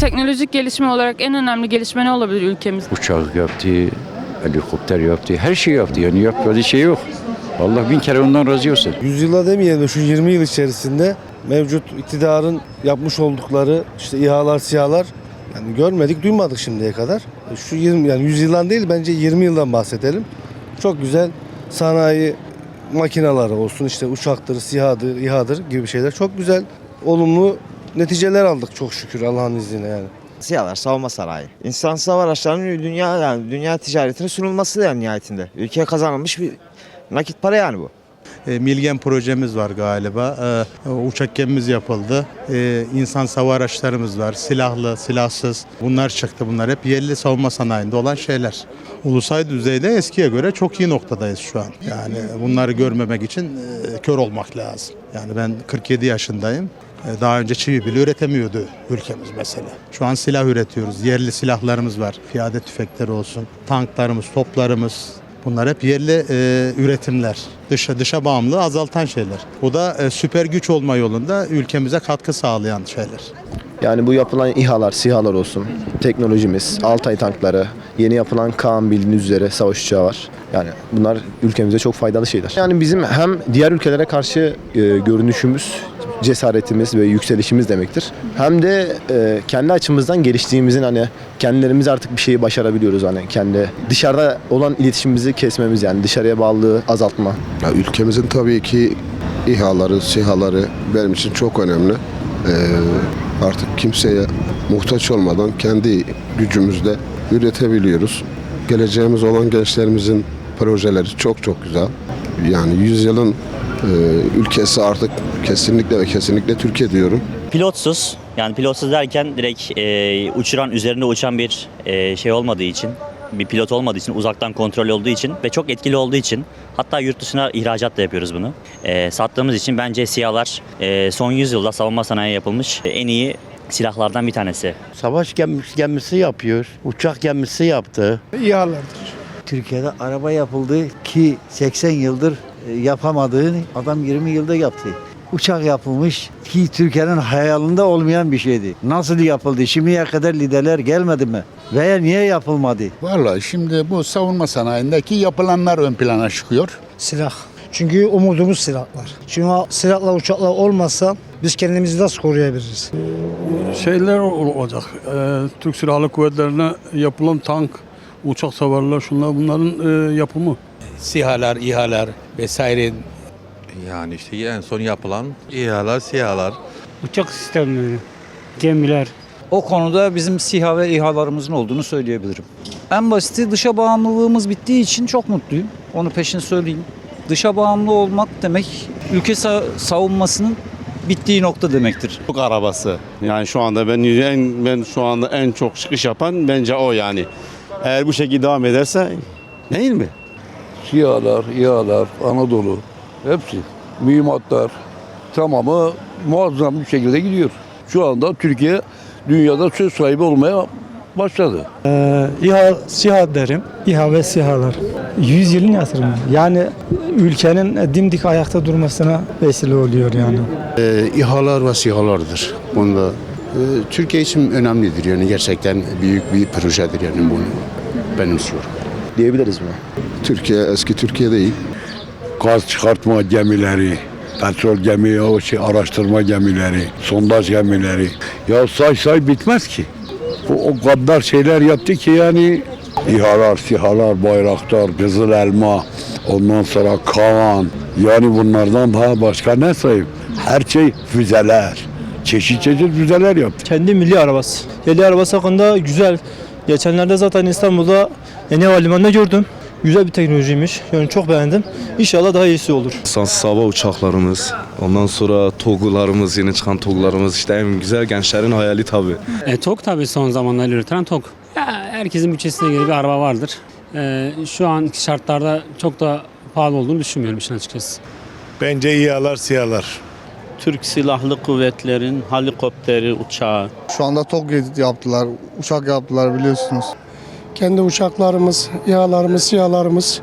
Teknolojik gelişme olarak en önemli gelişme ne olabilir ülkemiz? Uçak yaptı, helikopter yaptı, her şey yaptı. Yani yapmadığı şey yok. Allah bin kere ondan razı olsun. Yüzyıla demeyelim de şu 20 yıl içerisinde mevcut iktidarın yapmış oldukları işte İHA'lar, SİHA'lar yani görmedik, duymadık şimdiye kadar. Şu 20 yani 100 yıldan değil bence 20 yıldan bahsedelim. Çok güzel sanayi makineleri olsun işte uçaktır, SİHA'dır, İHA'dır gibi şeyler çok güzel olumlu neticeler aldık çok şükür Allah'ın izniyle yani. Siyalar, savunma sanayi. Hava araçlarının dünya yani dünya ticaretine sunulması yani nihayetinde. Ülkeye kazanılmış bir nakit para yani bu. E, Milgen projemiz var galiba. E, uçak gemimiz yapıldı. E, insan araçlarımız var. Silahlı, silahsız. Bunlar çıktı. Bunlar hep yerli savunma sanayinde olan şeyler. Ulusal düzeyde eskiye göre çok iyi noktadayız şu an. Yani bunları görmemek için e, kör olmak lazım. Yani ben 47 yaşındayım. E, Daha önce çivi bile üretemiyordu ülkemiz mesela. Şu an silah üretiyoruz. Yerli silahlarımız var. Piyade tüfekleri olsun, tanklarımız, toplarımız. Bunlar hep yerli e, üretimler. Dışa dışa bağımlılığı azaltan şeyler. Bu da e, süper güç olma yolunda ülkemize katkı sağlayan şeyler. Yani bu yapılan İHA'lar, SİHA'lar olsun, teknolojimiz, Altay tankları, yeni yapılan Kaan bildiğiniz üzere savaş uçağı var. Yani bunlar ülkemize çok faydalı şeyler. Yani bizim hem diğer ülkelere karşı e, görünüşümüz, cesaretimiz ve yükselişimiz demektir. Hem de e, kendi açımızdan geliştiğimizin hani kendilerimiz artık bir şeyi başarabiliyoruz hani kendi dışarıda olan iletişimimizi kesmemiz yani dışarıya bağlılığı azaltma. Ya ülkemizin tabii ki İHA'ları, SİHA'ları benim için çok önemli. Ee, artık kimseye muhtaç olmadan kendi gücümüzle üretebiliyoruz. Geleceğimiz olan gençlerimizin projeleri çok çok güzel. Yani yüzyılın ülkesi artık kesinlikle ve kesinlikle Türkiye diyorum. Pilotsuz yani pilotsuz derken direkt e, uçuran üzerinde uçan bir e, şey olmadığı için bir pilot olmadığı için uzaktan kontrol olduğu için ve çok etkili olduğu için hatta yurt dışına ihracat da yapıyoruz bunu. E, sattığımız için bence SİHA'lar e, son 100 yılda savunma sanayi yapılmış en iyi silahlardan bir tanesi. Savaş gemisi, gemisi yapıyor, uçak gemisi yaptı. Türkiye'de araba yapıldı ki 80 yıldır e, yapamadığını adam 20 yılda yaptı. Uçak yapılmış ki Türkiye'nin hayalinde olmayan bir şeydi. Nasıl yapıldı? Şimdiye kadar liderler gelmedi mi? Veya niye yapılmadı? Vallahi şimdi bu savunma sanayindeki yapılanlar ön plana çıkıyor. Silah. Çünkü umudumuz silahlar. Çünkü o silahla uçaklar olmazsa biz kendimizi nasıl koruyabiliriz? Şeyler olacak. Ee, Türk Silahlı Kuvvetleri'ne yapılan tank, uçak savarlar şunlar bunların e, yapımı. SİHA'lar, İHA'lar vesaire Yani işte en son yapılan İHA'lar, SİHA'lar. Uçak sistemleri, gemiler. O konuda bizim SİHA ve İHA'larımızın olduğunu söyleyebilirim. En basiti dışa bağımlılığımız bittiği için çok mutluyum. Onu peşin söyleyeyim. Dışa bağımlı olmak demek ülke sa- savunmasının bittiği nokta demektir. Türk arabası. Yani şu anda ben en, ben şu anda en çok çıkış yapan bence o yani. Eğer bu şekilde devam ederse değil mi? SİHA'lar, İHA'lar, Anadolu hepsi. Mühimmatlar tamamı muazzam bir şekilde gidiyor. Şu anda Türkiye dünyada söz sahibi olmaya başladı. İHA, SİHA derim. İHA ve SİHA'lar. 100 yılın yatırımı. Yani ülkenin dimdik ayakta durmasına vesile oluyor yani. İHA'lar ve SİHA'lardır. Bunda Türkiye için önemlidir yani gerçekten büyük bir projedir yani bunu benimsiyorum. Diyebiliriz mi? Türkiye eski Türkiye değil. Gaz çıkartma gemileri, petrol gemi, o şey araştırma gemileri, sondaj gemileri. Ya say say bitmez ki. O, o kadar şeyler yaptı ki yani İHA'lar, SİHA'lar, Bayraktar, Kızıl Elma, ondan sonra Kaan. Yani bunlardan daha başka ne sayayım? Her şey füzeler. Çeşit çeşit füzeler yaptı. Kendi milli arabası. Milli arabası hakkında güzel. Geçenlerde zaten İstanbul'da yeni havalimanında gördüm. Güzel bir teknolojiymiş. Yani çok beğendim. İnşallah daha iyisi olur. Sans hava uçaklarımız, ondan sonra TOG'larımız, yeni çıkan TOG'larımız işte en güzel gençlerin hayali tabii. E, TOG tabii son zamanlarda üretilen TOG. Ya, herkesin bütçesine göre bir araba vardır. E, şu anki şartlarda çok da pahalı olduğunu düşünmüyorum işin açıkçası. Bence İHA'lar, SİHA'lar. Türk Silahlı Kuvvetlerin helikopteri, uçağı. Şu anda TOG yaptılar, uçak yaptılar biliyorsunuz. Kendi uçaklarımız, İHA'larımız, SİHA'larımız